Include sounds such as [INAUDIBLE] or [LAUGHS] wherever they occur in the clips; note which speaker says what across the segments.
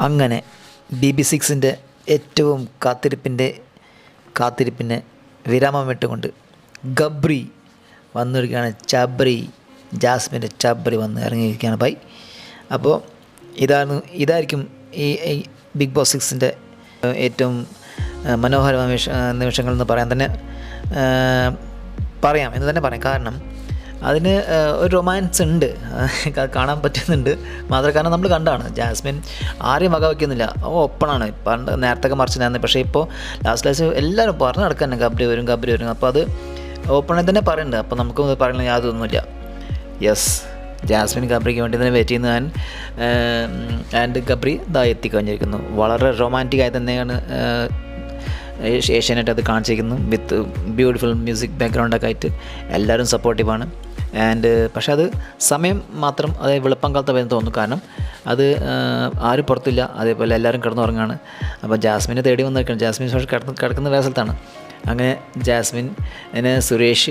Speaker 1: അങ്ങനെ B B സിക്സിന്റെ ഏറ്റവും കാത്തിരിപ്പിന്റെ കാത്തിരിപ്പിനെ വിരാമം വിട്ടുകൊണ്ട് ഗബ്രി വന്നിരിക്കുകയാണ്. ചബ്രി ജാസ്മിന്റെ ചബ്രി വന്ന് ഇറങ്ങിയിരിക്കുകയാണ് ബൈ. അപ്പോൾ ഇതാണ് ഇതായിരിക്കും ഈ ബിഗ് ബോസ് സിക്സിന്റെ ഏറ്റവും മനോഹരമായ നിമിഷ നിമിഷങ്ങൾ എന്ന് പറയാൻ തന്നെ പറയാം എന്ന് തന്നെ പറയാം. കാരണം അതിന് ഒരു റൊമാൻസ് ഉണ്ട്. [LAUGHS] കാണാൻ പറ്റുന്നുണ്ട്. മാത്രം കാരണം നമ്മൾ കണ്ടാണ്. ജാസ്മിൻ ആരെയും വക വയ്ക്കുന്നില്ല ഓ ഒപ്പണാണ്. പണ്ട് നേരത്തെ മറിച്ചിട്ടായിരുന്നു പക്ഷേ ഇപ്പോൾ ലാസ്റ്റ് ലാസ്റ്റ് എല്ലാവരും പറഞ്ഞു നടക്കാൻ ഗബ്രി വരും ഗബ്രി വരും. അപ്പോൾ അത് ഓപ്പണിൽ തന്നെ പറയുന്നുണ്ട് അപ്പോൾ നമുക്ക് പറയുന്നത് യാതൊന്നുമില്ല യെസ് ജാസ്മിൻ ഗബ്രിക്ക് വേണ്ടി തന്നെ വെയിറ്റ് ചെയ്യുന്ന. ഞാൻ ആൻഡ് ഗബ്രി ഇതാ എത്തിക്കഴിഞ്ഞിരിക്കുന്നു. വളരെ റൊമാന്റിക്കായി തന്നെയാണ് ഏഷ്യാനെറ്റ് അത് കാണിച്ചിരിക്കുന്നു വിത്ത് ബ്യൂട്ടിഫുൾ മ്യൂസിക് ബാക്ക്ഗ്രൗണ്ടൊക്കെ ആയിട്ട് എല്ലാവരും സപ്പോർട്ടീവാണ് ആൻഡ് പക്ഷെ അത് സമയം മാത്രം അത് വെളുപ്പം കാലത്ത് വരുന്ന തോന്നുന്നു. കാരണം അത് ആരും പുറത്തില്ല. അതേപോലെ എല്ലാവരും കിടന്നുറങ്ങാണ്. അപ്പോൾ ജാസ്മിനെ തേടി വന്ന് നിൽക്കണം ജാസ്മിൻ പക്ഷേ കിടന്ന് കിടക്കുന്ന വേറെ സ്ഥലത്താണ്. അങ്ങനെ ജാസ്മിൻ എന്നെ സുരേഷ്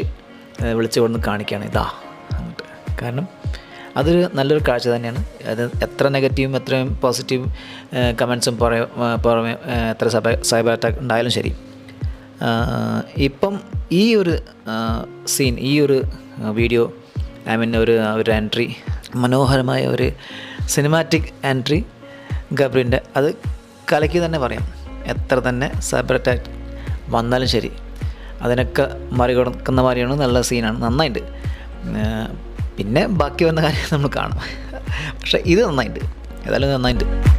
Speaker 1: വിളിച്ചു കൊണ്ട് കാണിക്കുകയാണ്. ഇതാ അങ്ങോട്ട്. കാരണം അതൊരു നല്ലൊരു കാഴ്ച തന്നെയാണ്. അത് എത്ര നെഗറ്റീവും എത്രയും പോസിറ്റീവ് കമൻസും പുറമെ പുറമെ എത്ര സൈബർ സൈബർ അറ്റാക്ക് ഉണ്ടായാലും ശരി. ഇപ്പം ഈ ഒരു സീൻ ഈ ഒരു വീഡിയോ ഐ മീൻ ഒരു ഒരു എൻട്രി മനോഹരമായ ഒരു സിനിമാറ്റിക് എൻട്രി ഗബ്രിന്റെ അത് കലക്കി തന്നെ പറയാം. എത്ര തന്നെ സൈബർ അറ്റാക്ക് വന്നാലും ശരി. അതിനൊക്കെ മറികടക്കുന്ന മാതിരിയാണ് നല്ല സീനാണ് നന്നായിട്ടുണ്ട് ഏഹ് പിന്നെ ബാക്കി വന്ന കാര്യം നമ്മൾ കാണാം. പക്ഷേ ഇത് നന്നായിട്ട് ഏതായാലും നന്നായിട്ടുണ്ട്.